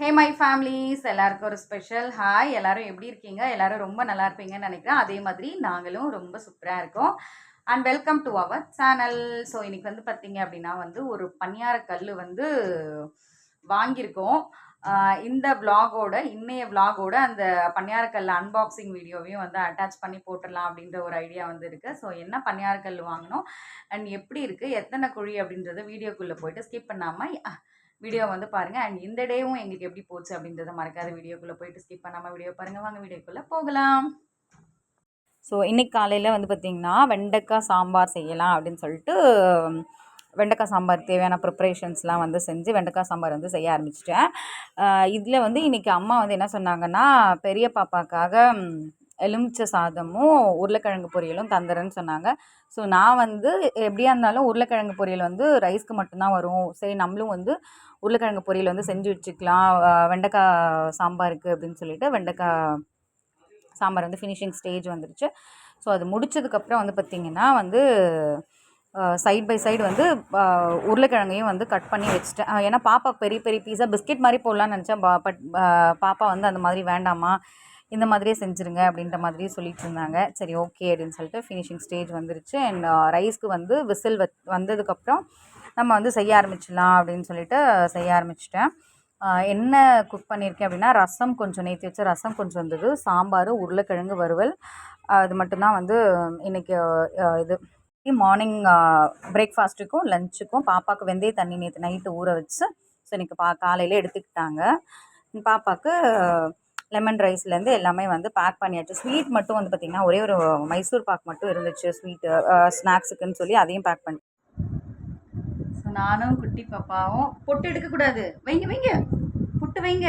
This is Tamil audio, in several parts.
ஹே மை ஃபேமிலிஸ் எல்லாருக்கும் ஒரு ஸ்பெஷல் ஹாய் எல்லாரும் எப்படி இருக்கீங்க? எல்லாரும் ரொம்ப நல்லா இருப்பீங்கன்னு நினைக்கிறேன். அதே மாதிரி நாங்களும் ரொம்ப சூப்பராக இருக்கோம். And welcome to our channel so இன்னைக்கு வந்து பார்த்தீங்க அப்படின்னா வந்து ஒரு பணியார கல் வந்து வாங்கியிருக்கோம். இந்த vlog-ஓட இன்னைய vlog-ஓட அந்த பணியாரக்கல் அன்பாக்சிங் வீடியோவையும் வந்து அட்டாச் பண்ணி போட்டுடலாம் அப்படின்ற ஒரு ஐடியா வந்து இருக்குது ஸோ என்ன பணியாரக்கல் வாங்கினோம்? அண்ட் எப்படி இருக்குது எத்தனை குழி அப்படின்றத வீடியோக்குள்ளே போயிட்டு ஸ்கிப் பண்ணாமல் வீடியோ வந்து பாருங்கள் அண்ட் இந்த டேவும் எங்களுக்கு எப்படி போச்சு அப்படின்றத மறக்காத வீடியோக்குள்ளே போயிட்டு ஸ்கிப் பண்ணாமல் வீடியோ பாருங்கள் வாங்க வீடியோக்குள்ளே போகலாம். ஸோ இன்றைக்கி காலையில் வந்து பார்த்திங்கன்னா வெண்டைக்காய் சாம்பார் செய்யலாம் அப்படின்னு சொல்லிட்டு வெண்டைக்காய் சாம்பார் தேவையான ப்ரிப்பரேஷன்ஸ்லாம் வந்து செஞ்சு வெண்டைக்காய் சாம்பார் வந்து செய்ய ஆரம்பிச்சிட்டேன். இதில் வந்து இன்றைக்கி அம்மா வந்து என்ன சொன்னாங்கன்னா பெரிய பாப்பாக்காக எலுமிச்சை சாதமும் உருளைக்கிழங்கு பொரியலும் தந்துடுறேன்னு சொன்னாங்க. ஸோ நான் வந்து எப்படியா இருந்தாலும் உருளைக்கிழங்கு பொரியல் வந்து ரைஸ்க்கு மட்டும்தான் வரும். சரி நம்மளும் வந்து உருளைக்கிழங்கு பொரியல் வந்து செஞ்சு வச்சுக்கலாம். வெண்டைக்காய் சாம்பாருக்கு அப்படின்னு சொல்லிட்டு வெண்டைக்காய் சாம்பார் வந்து ஃபினிஷிங் ஸ்டேஜ் வந்துருச்சு. ஸோ அது முடிச்சதுக்கப்புறம் வந்து பார்த்திங்கன்னா வந்து சைட் பை சைடு வந்து உருளைக்கிழங்கையும் வந்து கட் பண்ணி வச்சுட்டேன். ஏன்னா பாப்பா பெரிய பெரிய பீஸாக பிஸ்கெட் மாதிரி போடலான்னு நினச்சேன். பட் பாப்பா வந்து அந்த மாதிரி வேண்டாமா? இந்த மாதிரியே செஞ்சுருங்க அப்படின்ற மாதிரி சொல்லிட்டு இருந்தாங்க சரி ஓகே அப்படின்னு சொல்லிட்டு ஃபினிஷிங் ஸ்டேஜ் வந்துருச்சு. அண்ட் ரைஸ்க்கு uh, வந்து விசில் வ வந்ததுக்கப்புறம் நம்ம வந்து செய்ய ஆரம்பிச்சிடலாம் அப்படின்னு சொல்லிட்டு செய்ய ஆரம்பிச்சிட்டேன். என்ன குக் பண்ணியிருக்கேன் அப்படின்னா ரசம் கொஞ்சம் நேற்று வச்ச ரசம் கொஞ்சம் இருந்தது சாம்பார் உருளைக்கிழங்கு வறுவல். அது மட்டும்தான் வந்து இன்றைக்கி இது. மார்னிங் பிரேக்ஃபாஸ்ட்டுக்கும் லஞ்சுக்கும் பாப்பாவுக்கு வெந்தய தண்ணி நேற்று நைட்டு ஊற வச்சு ஸோ இன்றைக்கி பா காலையில் எடுத்துக்கிட்டாங்க. பாப்பாவுக்கு லெமன் ரைஸ்லேருந்து எல்லாமே வந்து பேக் பண்ணியாச்சு. ஸ்வீட் மட்டும் வந்து பார்த்திங்கன்னா ஒரே ஒரு மைசூர் பாக் மட்டும் இருந்துச்சு. ஸ்வீட்டு ஸ்நாக்ஸுக்குன்னு சொல்லி அதையும் பேக் பண்ணி. ஸோ நானும் குட்டி பாப்பாவும் பொட்டு எடுக்கக்கூடாது வைங்க வைங்க. பொட்டு வைங்க.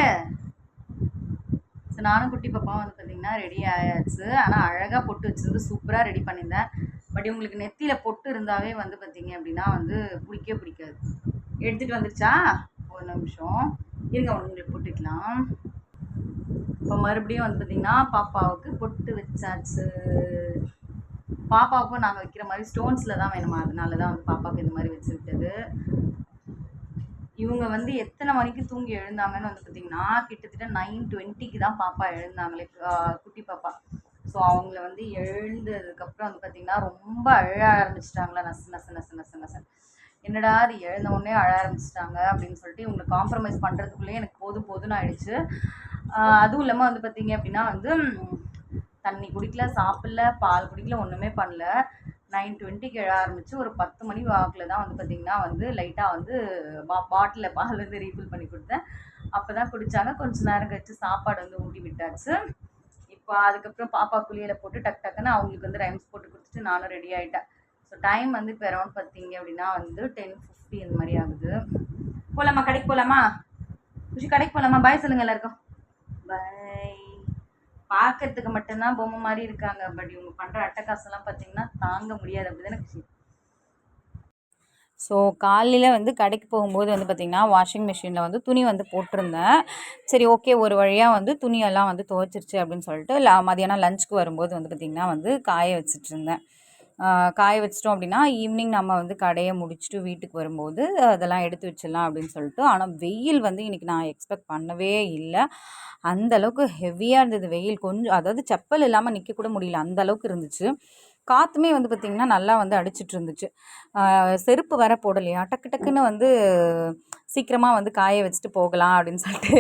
ஸோ நானும் குட்டி பாப்பாவும் வந்து பார்த்திங்கன்னா ரெடி ஆயாச்சு. ஆனால் அழகாக பொட்டு வச்சிருந்து சூப்பராக ரெடி பண்ணியிருந்தேன். பட் உங்களுக்கு நெத்தியில் பொட்டு இருந்தாவே வந்து பார்த்தீங்க அப்படின்னா வந்து பிடிக்கவே பிடிக்காது. எடுத்துகிட்டு வந்துருச்சா? ஒரு நிமிஷம். இருங்க உங்களுக்கு போட்டுக்கலாம் இப்போ மறுபடியும் வந்து பார்த்திங்கன்னா பாப்பாவுக்கு பொட்டு வச்சாச்சு. பாப்பாவுக்கும் நாங்கள் வைக்கிற மாதிரி ஸ்டோன்ஸில் தான் வேணுமா? அதனால தான் வந்து பாப்பாவுக்கு இந்த மாதிரி வச்சு விட்டது இவங்க வந்து எத்தனை மணிக்கு தூங்கி எழுந்தாங்கன்னு வந்து பார்த்தீங்கன்னா கிட்டத்தட்ட நைன் டுவெண்ட்டிக்கு தான் பாப்பா எழுந்தாங்களே குட்டி பாப்பா. ஸோ அவங்கள வந்து எழுந்ததுக்கப்புறம் வந்து பார்த்தீங்கன்னா ரொம்ப அழ ஆரம்பிச்சிட்டாங்களா நசு நசு நசு நசு நசு. என்னடா அது எழுந்த உடனே அழ ஆரம்பிச்சிட்டாங்க அப்படின்னு சொல்லிட்டு இவங்களை காம்ப்ரமைஸ் பண்ணுறதுக்குள்ளேயே எனக்கு போதும் போதும்னு ஆயிடுச்சு. அதுவும் இல்லாமல் வந்து பார்த்தீங்க அப்படின்னா வந்து தண்ணி குடிக்கல சாப்பிடல பால் குடிக்கல ஒன்றுமே பண்ணல. நைன் டுவெண்ட்டிக்கு எழ ஆரம்பித்து ஒரு பத்து மணி வாக்கில் தான் வந்து பார்த்திங்கன்னா வந்து லைட்டாக வந்து பா பாட்டிலில் பால் வந்து ரீஃபில் பண்ணி கொடுத்தேன். அப்போ தான் குடித்தாங்க கொஞ்சம் நேரம் கழிச்சு சாப்பாடு வந்து ஊட்டி விட்டாச்சு. இப்போ அதுக்கப்புறம் பாப்பா குளியில் போட்டு டக் டக்குன்னு அவங்களுக்கு வந்து ரைம்ஸ் போட்டு கொடுத்துட்டு நானும் ரெடி ஆகிட்டேன் ஸோ டைம் வந்து இப்போ அரௌண்ட் பார்த்தீங்க அப்படின்னா வந்து டென் ஃபிஃப்டி இந்த மாதிரி ஆகுது. போகலாமா கடைக்கு போகலாமா குஷி கடைக்கு போகலாமா பாய் சொல்லுங்கள் எல்லாருக்கும். பை. பார்க்கறதுக்கு மட்டும்தான் பொம்மை மாதிரி இருக்காங்க. பட் இவங்க பண்ணுற அட்டகாசம்லாம் பார்த்தீங்கன்னா தாங்க முடியாது. அப்படிதானே குஷி ஸோ காலையில் வந்து கடைக்கு போகும்போது வந்து பார்த்திங்கன்னா வாஷிங் மிஷினில் வந்து துணி வந்து போட்டிருந்தேன். சரி ஓகே ஒரு வழியாக வந்து துணியெல்லாம் வந்து துவைச்சிருச்சு அப்படின்னு சொல்லிட்டு மதியானம் லஞ்சுக்கு வரும்போது வந்து பார்த்திங்கன்னா வந்து காய வச்சுட்டு இருந்தேன். காய வச்சிட்டோம் அப்படின்னா ஈவினிங் நம்ம வந்து கடையை முடிச்சுட்டு வீட்டுக்கு வரும்போது அதெல்லாம் எடுத்து வச்சிடலாம் அப்படின்னு சொல்லிட்டு ஆனால் வெயில் வந்து இன்றைக்கி நான் எக்ஸ்பெக்ட் பண்ணவே இல்லை. அந்த அளவுக்கு ஹெவியாக இருந்தது வெயில். கொஞ்சம் அதாவது செப்பல் இல்லாமல் நிற்க கூட முடியல அந்த அளவுக்கு இருந்துச்சு. காற்றுமே வந்து பார்த்திங்கன்னா நல்லா வந்து அடிச்சிட்டு இருந்துச்சு. செருப்பு வேற போடலையா? டக்கு டக்குன்னு வந்து சீக்கிரமாக வந்து காய வச்சுட்டு போகலாம் அப்படின்னு சொல்லிட்டு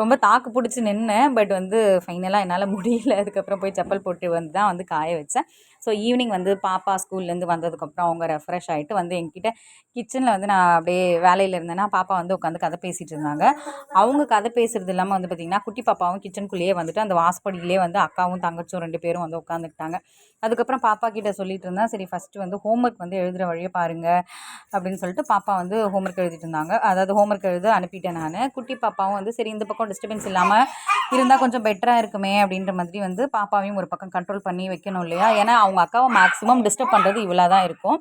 ரொம்ப தாக்கு பிடிச்சி நின்னேன். பட் வந்து ஃபைனலாக என்னால் முடியல. அதுக்கப்புறம் போய் செப்பல் போட்டு வந்து தான் வந்து காய வச்சேன். ஸோ ஈவினிங் வந்து பாப்பா ஸ்கூல்லேருந்து வந்ததுக்கப்புறம் அவங்க ரெஃப்ரெஷ் ஆகிட்டு வந்து என்கிட்ட கிச்சனில் வந்து நான் அப்படியே வேலையில் இருந்தேன்னா பாப்பா வந்து உட்காந்து கதை பேசிகிட்டு இருந்தாங்க. அவங்க கதை பேசுகிறது இல்லாமல் வந்து பார்த்திங்கன்னா குட்டி பாப்பாவும் கிச்சனுக்குள்ளேயே வந்துட்டு அந்த வாசப்படியிலே வந்து அக்காவும் தங்கச்சும் ரெண்டு பேரும் வந்து உட்காந்துக்கிட்டாங்க அதுக்கப்புறம் பாப்பா கிட்ட சொல்லிட்டு இருந்தேன் சரி ஃபஸ்ட்டு வந்து ஹோம்ஒர்க் வந்து எழுதுகிற வழியை பாருங்கள் அப்படின்னு சொல்லிட்டு பாப்பா வந்து ஹோம்ஒர்க் எழுதிட்டு இருந்தாங்க. அதாவது ஹோம்ஒர்க் எழுத அனுப்பிட்டேன் நான். குட்டி பாப்பாவும் வந்து சரி இந்த பக்கம் டிஸ்டர்பன்ஸ் இல்லாமல் இருந்தால் கொஞ்சம் பெட்டராக இருக்குமே அப்படின்ற மாதிரி வந்து பாப்பாவையும் ஒரு பக்கம் கண்ட்ரோல் பண்ணி வைக்கணும் இல்லையா? ஏன்னா அவங்க அக்காவை மேக்ஸிமம் டிஸ்டர்ப் பண்ணுறது இவ்வளோ தான் இருக்கும்.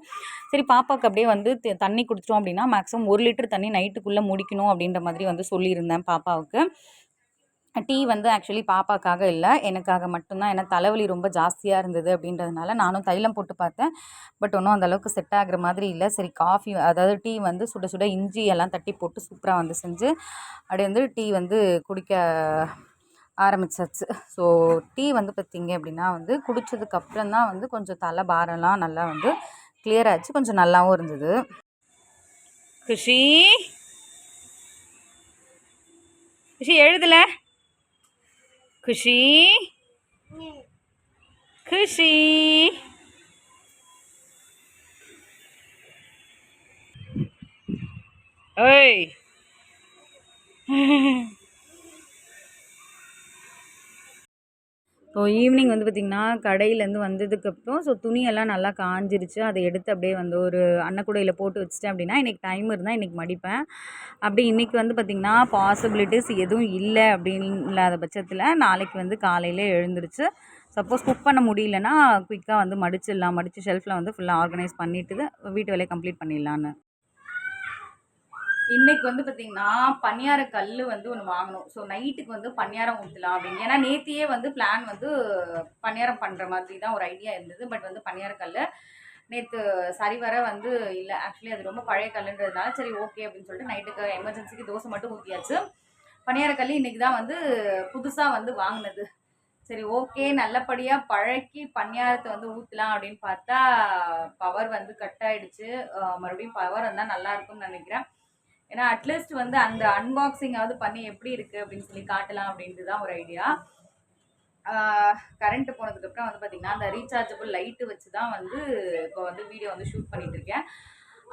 சரி பாப்பாவுக்கு அப்படியே வந்து தண்ணி குடிச்சிட்டோம் அப்படின்னா மேக்ஸிமம் ஒரு லிட்டர் தண்ணி நைட்டுக்குள்ளே முடிக்கணும் அப்படின்ற மாதிரி வந்து சொல்லியிருந்தேன் பாப்பாவுக்கு. டீ வந்து ஆக்சுவலி பாப்பாக்காக இல்லை எனக்காக மட்டும்தான். ஏன்னா தலைவலி ரொம்ப ஜாஸ்தியாக இருந்தது அப்படின்றதுனால நானும் தைலம் போட்டு பார்த்தேன். பட் ஒன்றும் அந்தளவுக்கு செட் ஆகிற மாதிரி இல்லை. சரி காஃபி அதாவது டீ வந்து சுட சுட இஞ்சி எல்லாம் தட்டி போட்டு சூப்பராக வந்து செஞ்சு அப்படியே வந்து டீ வந்து குடிக்க ஆரம்பிச்சாச்சு. ஸோ டீ வந்து பார்த்திங்க அப்படின்னா வந்து குடித்ததுக்கப்புறம் தான் வந்து கொஞ்சம் தலை பாரம்லாம் நல்லா வந்து கிளியர் ஆச்சு. கொஞ்சம் நல்லாவும் இருந்தது. குஷி. குஷி எழுதலை. குஷி. குஷி. ஓய். ஸோ ஈவினிங் வந்து பார்த்திங்கன்னா கடையிலேருந்து வந்ததுக்கப்புறம் ஸோ துணியெல்லாம் நல்லா காஞ்சிருச்சு. அதை எடுத்து அப்படியே வந்து ஒரு அன்னக்கூடையில் போட்டு வச்சிட்டேன் அப்படின்னா இன்றைக்கி டைம் இருந்தால் இன்றைக்கி மடிப்பேன். அப்படி இன்றைக்கி வந்து பார்த்திங்கன்னா பாசிபிலிட்டிஸ் எதுவும் இல்லை அப்படின்னு இல்லாத பட்சத்தில் நாளைக்கு வந்து காலையில் எழுந்துருச்சு. சப்போஸ் குக் பண்ண முடியலன்னா குயிக்காக வந்து மடிச்சிடலாம். மடித்து ஷெல்ஃபில் வந்து ஃபுல்லாக ஆர்கனைஸ் பண்ணிவிட்டு வீட்டு வேலையை கம்ப்ளீட் பண்ணிடலான்னு. இன்னைக்கு வந்து பார்த்தீங்கன்னா பணியார கல் வந்து ஒன்று வாங்கணும். ஸோ நைட்டுக்கு வந்து பணியாரம் ஊற்றலாம் அப்படின்னு. ஏன்னா நேத்தியே வந்து பிளான் வந்து பணியாரம் பண்ணுற மாதிரி தான் ஒரு ஐடியா இருந்தது. பட் வந்து பணியார கல் நேற்று சரிவர வந்து இல்லை. ஆக்சுவலி அது ரொம்ப பழைய கல்லுன்றதுனால சரி ஓகே அப்படின்னு சொல்லிட்டு நைட்டுக்கு எமர்ஜென்சிக்கு தோசை மட்டும் ஊற்றியாச்சு பணியார கல் இன்னைக்கு தான் வந்து புதுசாக வந்து வாங்கினது. சரி ஓகே நல்லபடியாக பழக்கி பணியாரத்தை வந்து ஊற்றலாம் அப்படின்னு பார்த்தா பவர் வந்து கட் ஆயிடுச்சு. மறுபடியும் பவர் வந்தால் நல்லா இருக்கும்னு நினைக்கிறேன். ஏன்னா அட்லீஸ்ட் வந்து அந்த அன்பாக்சிங்காவது பண்ணி எப்படி இருக்குது அப்படின்னு சொல்லி காட்டலாம் அப்படின்ட்டு தான் ஒரு ஐடியா கரண்ட் போனதுக்கப்புறம் வந்து பார்த்திங்கன்னா அந்த ரீசார்ஜபிள் லைட்டு வச்சு தான் வந்து இப்போ வந்து வீடியோ வந்து ஷூட் பண்ணிகிட்டு இருக்கேன்.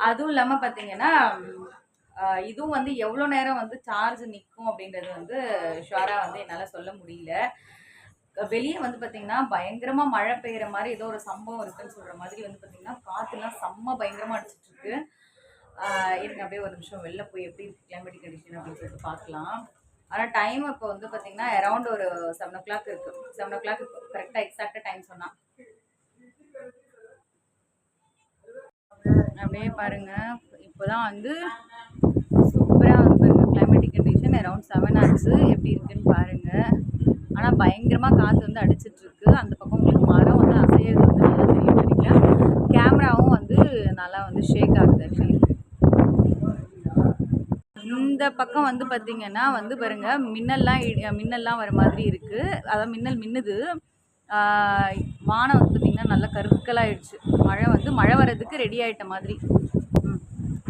அதுவும் இல்லாமல் பார்த்தீங்கன்னா இதுவும் வந்து எவ்வளோ நேரம் வந்து சார்ஜ் நிற்கும் அப்படின்றது வந்து ஷுவராக வந்து என்னால் சொல்ல முடியல. வெளியே வந்து பார்த்தீங்கன்னா பயங்கரமாக மழை பெய்கிற மாதிரி ஏதோ ஒரு சம்பவம் இருக்குன்னு சொல்கிற மாதிரி வந்து பார்த்தீங்கன்னா காற்றுலாம் செம்ம பயங்கரமாக அடிச்சிட்ருக்கு இருங்க அப்படியே ஒரு நிமிஷம் வெளில போய் எப்படி கிளைமேட்டிக் கண்டிஷன் அப்படின்னு சொல்லிட்டு பார்க்கலாம். ஆனால் டைம் இப்போ வந்து பார்த்தீங்கன்னா அரௌண்ட் ஒரு செவன் ஓ கிளாக் இருக்கு செவன் ஓ கிளாக் கரெக்டாக எக்ஸாக்டாக டைம் சொன்னான் அப்படியே பாருங்க. இப்போதான் வந்து சூப்பராக வந்து கிளைமேட்டிக் கண்டிஷன் அரௌண்ட் செவன் ஆச்சு. எப்படி இருக்குன்னு பாருங்க. ஆனால் பயங்கரமாக காற்று வந்து அடிச்சிட்டு இருக்கு. அந்த பக்கம் உங்களுக்கு மரம் வந்து அசையிறது வந்து நல்லா தெரியும் நினைக்கிறேன் கேமராவும் வந்து நல்லா வந்து ஷேக் ஆகுது ஆக்சுவலி இந்த பக்கம் வந்து பார்த்தீங்கன்னா வந்து பாருங்க மின்னல்லாம் இடி- மின்னல்லாம் வர மாதிரி இருக்கு. அதான் மின்னல் மின்னுது. வானம் வந்து பார்த்தீங்கன்னா நல்லா கருக்கலாயிடுச்சு. மழை வந்து மழை வர்றதுக்கு ரெடி ஆயிட்ட மாதிரி.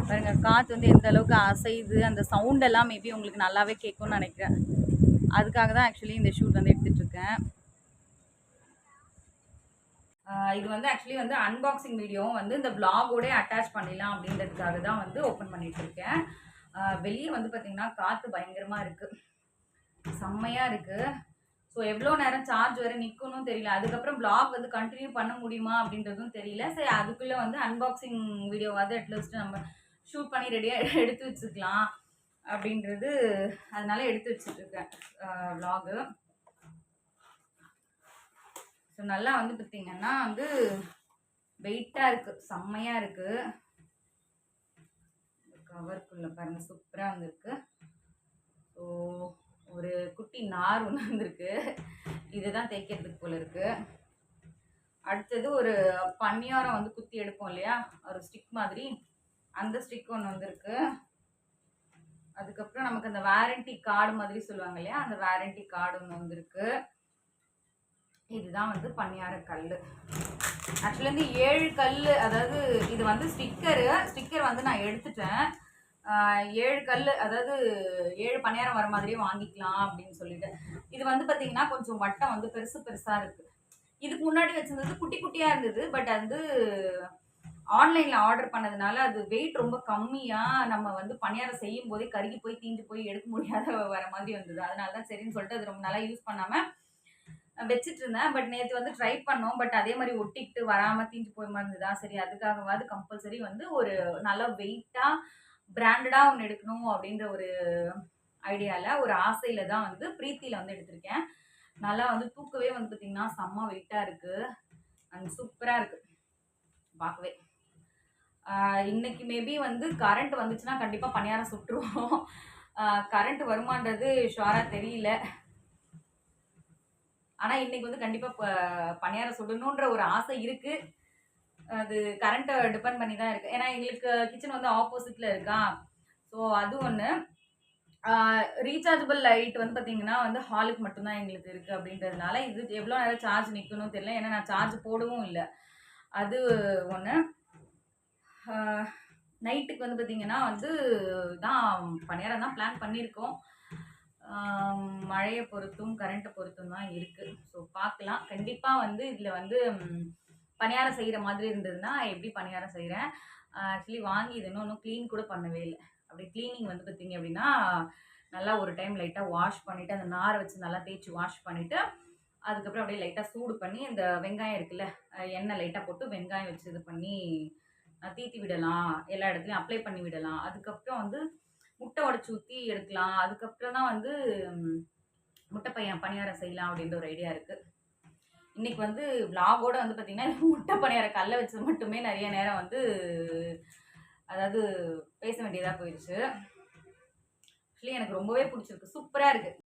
பாருங்க காற்று வந்து எந்த அளவுக்கு அசையுது அந்த சவுண்ட் எல்லாம் மேபி உங்களுக்கு நல்லாவே கேட்கும்னு நினைக்கிறேன். அதுக்காக தான் ஆக்சுவலி இந்த ஷூட் வந்து எடுத்துகிட்டுருக்கேன் இது வந்து ஆக்சுவலி வந்து அன்பாக்சிங் வீடியோவும் வந்து இந்த vlog-ஓட அட்டாச் பண்ணிடலாம் அப்படின்றதுக்காக தான் வந்து ஓப்பன் பண்ணிட்டு இருக்கேன். வெளியே வந்து பார்த்தீங்கன்னா காற்று பயங்கரமாக இருக்குது செம்மையாக இருக்குது ஸோ எவ்வளோ நேரம் சார்ஜ் வர நிற்கணும் தெரியல. அதுக்கப்புறம் பிளாக் வந்து கண்டினியூ பண்ண முடியுமா அப்படின்றதும் தெரியல. சரி அதுக்குள்ளே வந்து அன்பாக்சிங் வீடியோவாவது அட்லீஸ்ட் நம்ம ஷூட் பண்ணி ரெடியாக எடுத்து வச்சுக்கலாம் அப்படின்றது அதனால எடுத்து வச்சுட்ருக்கேன் vlog. ஸோ நல்லா வந்து பார்த்தீங்கன்னா வந்து வெயிட்டாக இருக்குது செம்மையாக இருக்குது கவருக்குள்ளே பாருங்கள் சூப்பராக வந்திருக்கு. ஸோ ஒரு குட்டி நார் ஒன்று வந்திருக்கு. இதுதான் தைக்கிறதுக்கு போல இருக்குது அடுத்தது ஒரு பன்னியாரம் வந்து குத்தி எடுப்போம் இல்லையா? ஒரு ஸ்டிக் மாதிரி. அந்த ஸ்டிக் ஒன்று வந்திருக்கு. அதுக்கப்புறம் நமக்கு அந்த வாரண்டி கார்டு மாதிரி சொல்லுவாங்க இல்லையா? அந்த வாரண்டி கார்டு ஒன்று வந்திருக்கு. இதுதான் வந்து பன்னியார கல் ஆக்சுவலி வந்து ஏழு கல் அதாவது இது வந்து ஸ்டிக்கரு ஸ்டிக்கர் வந்து நான் எடுத்துட்டேன். ஏழு கல் அதாவது ஏழு பணியாரம் வர மாதிரியே வாங்கிக்கலாம் அப்படின்னு சொல்லிட்டு. இது வந்து பார்த்தீங்கன்னா கொஞ்சம் வட்டம் வந்து பெருசு பெருசாக இருக்கு. இதுக்கு முன்னாடி வச்சிருந்தது குட்டி குட்டியாக இருந்தது. பட் அது ஆன்லைனில் ஆர்டர் பண்ணதுனால அது வெயிட் ரொம்ப கம்மியாக நம்ம வந்து பணியாரம் செய்யும் போதே கருகி போய் தீஞ்சு போய் எடுக்க முடியாத வர மாதிரி வந்தது. அதனால தான் சரின்னு சொல்லிட்டு அது ரொம்ப நல்லா யூஸ் பண்ணாமல் வச்சுட்டு இருந்தேன். பட் நேற்று வந்து ட்ரை பண்ணோம். பட் அதே மாதிரி ஒட்டிக்கிட்டு வராமல் தீஞ்சு போய் மாதிரி இருந்ததா சரி அதுக்காகவாது கம்பல்சரி வந்து ஒரு நல்ல வெயிட்டாக பிராண்டடாக ஒன்று எடுக்கணும் அப்படின்ற ஒரு ஐடியாவில் ஒரு ஆசையில் தான் வந்து பிரீத்தியில் வந்து எடுத்திருக்கேன். நல்லா வந்து தூக்கவே வந்து பார்த்திங்கன்னா செம்ம வெயிட்டாக இருக்குது அண்ட் சூப்பராக இருக்குது பார்க்கவே. இன்னைக்கு மேபி வந்து கரண்ட் வந்துச்சுன்னா கண்டிப்பாக பணியாரம் சுட்டுருவோம் கரண்ட் வருமானது ஷுவராக தெரியல. ஆனால் இன்னைக்கு வந்து கண்டிப்பாக பணியாரம் சுடணுன்ற ஒரு ஆசை இருக்குது அது கரண்ட்டை டிபெண்ட் பண்ணி தான் இருக்குது ஏன்னா எங்களுக்கு கிச்சன் வந்து ஆப்போசிட்டில் இருக்கா. ஸோ அது ஒன்று ரீசார்ஜபிள் லைட் வந்து பார்த்தீங்கன்னா வந்து ஹாலுக்கு மட்டும்தான் எங்களுக்கு இருக்குது அப்படின்றதுனால இது எவ்வளோ நேரம் சார்ஜ் நிற்கணும் தெரியல. ஏன்னா நான் சார்ஜ் போடவும் இல்லை. அது ஒன்று நைட்டுக்கு வந்து பார்த்திங்கன்னா வந்து தான் பணியாரம் தான் பிளான் பண்ணியிருக்கோம். மழையை பொறுத்தும் கரண்ட்டை பொறுத்தும் தான் இருக்குது ஸோ பார்க்கலாம். கண்டிப்பாக வந்து இதில் வந்து பணியாரம் செய்கிற மாதிரி இருந்ததுன்னா எப்படி பணியாரம் செய்கிறேன் ஆக்சுவலி வாங்கி இது இன்னும் க்ளீன் கூட பண்ணவே இல்லை. அப்படி க்ளீனிங் வந்து பார்த்தீங்க அப்படின்னா நல்லா ஒரு டைம் லைட்டாக வாஷ் பண்ணிவிட்டு அந்த நாரை வச்சு நல்லா தேய்ச்சி வாஷ் பண்ணிவிட்டு அதுக்கப்புறம் அப்படியே லைட்டாக சூடு பண்ணி இந்த வெங்காயம் இருக்குல்ல எண்ணெய் லைட்டாக போட்டு வெங்காயம் வச்சு இது பண்ணி தீத்தி விடலாம் எல்லா இடத்துலையும் அப்ளை பண்ணி விடலாம். அதுக்கப்புறம் வந்து முட்டை உடச்சி ஊற்றி எடுக்கலாம். அதுக்கப்புறம் தான் வந்து முட்டை பையன் பணியாரம் செய்யலாம் அப்படின்ற ஒரு ஐடியா இருக்குது இன்னைக்கு வந்து vlog-ஓட வந்து பார்த்திங்கன்னா முட்டை பணியாரம் கல்ல வச்சது மட்டுமே நிறைய நேரம் வந்து அதாவது பேச வேண்டியதாக போயிடுச்சு. ஆக்சுவலி எனக்கு ரொம்பவே பிடிச்சிருக்கு. சூப்பராக இருக்குது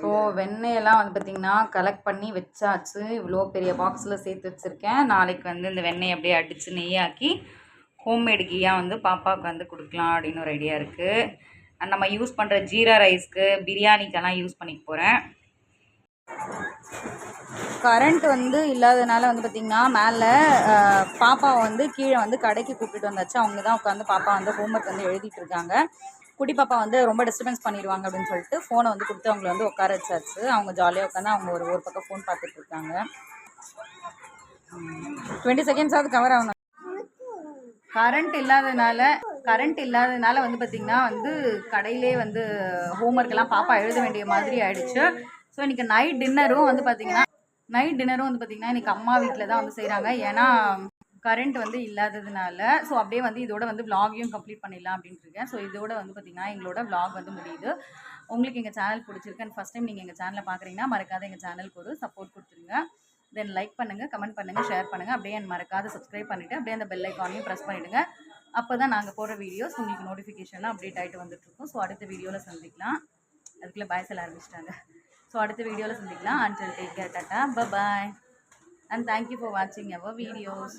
ஸோ வெண்ணெயெல்லாம் வந்து பார்த்திங்கன்னா கலெக்ட் பண்ணி வச்சாச்சு. இவ்வளோ பெரிய பாக்ஸில் சேர்த்து வச்சுருக்கேன். நாளைக்கு வந்து இந்த வெண்ணெயை அப்படியே அடித்து நெய்யாக்கி ஹோம்மேடு கீயாக வந்து பாப்பாவுக்கு வந்து கொடுக்கலாம் அப்படின்னு ஒரு ஐடியா இருக்குது நம்ம யூஸ் பண்ணுற ஜீரா ரைஸ்க்கு பிரியாணிக்கெல்லாம் யூஸ் பண்ணிக்க போகிறேன் கரண்ட் வந்து இல்லாதனால வந்து பார்த்திங்கன்னா மேலே பாப்பாவை வந்து கீழே வந்து கடைக்கு கூப்பிட்டு வந்தாச்சு. அவங்க தான் உட்காந்து பாப்பா வந்து ஹோம்ஒர்க் வந்து எழுதிட்டு இருக்காங்க. குட்டி பாப்பா வந்து ரொம்ப டிஸ்டர்பன்ஸ் பண்ணிடுவாங்க அப்படின்னு சொல்லிட்டு ஃபோனை வந்து கொடுத்து அவங்கள வந்து உட்கார வச்சாச்சு. அவங்க ஜாலியாக உட்காந்து அவங்க ஒரு ஒரு பக்கம் ஃபோன் பார்த்துட்டு இருக்காங்க. டுவெண்ட்டி செகண்ட்ஸாவது கவர் ஆகணும். கரண்ட் இல்லாதனால கரண்ட் இல்லாதனால வந்து பார்த்திங்கன்னா வந்து கடையிலே வந்து ஹோம்ஒர்க்கெல்லாம் பாப்பா எழுத வேண்டிய மாதிரி ஆயிடுச்சு. ஸோ இன்றைக்கி நைட் டின்னரும் வந்து பார்த்திங்கன்னா நைட் டின்னரும் வந்து பார்த்திங்கன்னா இன்றைக்கி அம்மா வீட்டில் தான் வந்து செய்கிறாங்க ஏன்னா கரண்ட் வந்து இல்லாததுனால ஸோ அப்படியே வந்து இதோட வந்து vlog-ஐயும் கம்ப்ளீட் பண்ணிடலாம் அப்படின்ட்டு இருக்கேன். ஸோ இதோட வந்து பார்த்திங்கன்னா எங்களோட vlog வந்து முடியுது. உங்களுக்கு எங்கள் சேனல் பிடிச்சிருக்கு அண்ட் ஃபஸ்ட் டைம் நீங்கள் எங்கள் சேனலை பார்க்குறீங்கன்னா மறக்காத எங்கள் சேனலுக்கு ஒரு சப்போர்ட் கொடுத்துருங்க. தென் லைக் பண்ணுங்கள் கமெண்ட் பண்ணுங்கள் ஷேர் பண்ணுங்கள் அப்படியே என் மறக்காத சப்ஸ்கிரைப் பண்ணிவிட்டு அப்படியே அந்த பெல் ஐக்கானையும் ப்ரெஸ் பண்ணிவிடுங்க அப்போ தான் நாங்கள் போடுற வீடியோஸ் உங்களுக்கு நோட்டிஃபிகேஷன்லாம் அப்டேட் ஆகிட்டு வந்துட்டுருக்கோம் ஸோ அடுத்த வீடியோவில் சந்திக்கலாம். அதுக்குள்ளே பாய் எல்லாம் ஆரம்பிச்சிட்டாங்க. ஸோ அடுத்த வீடியோவில் சந்திக்கலாம். And take care tata bye and thank you for வாட்சிங் அவர் வீடியோஸ்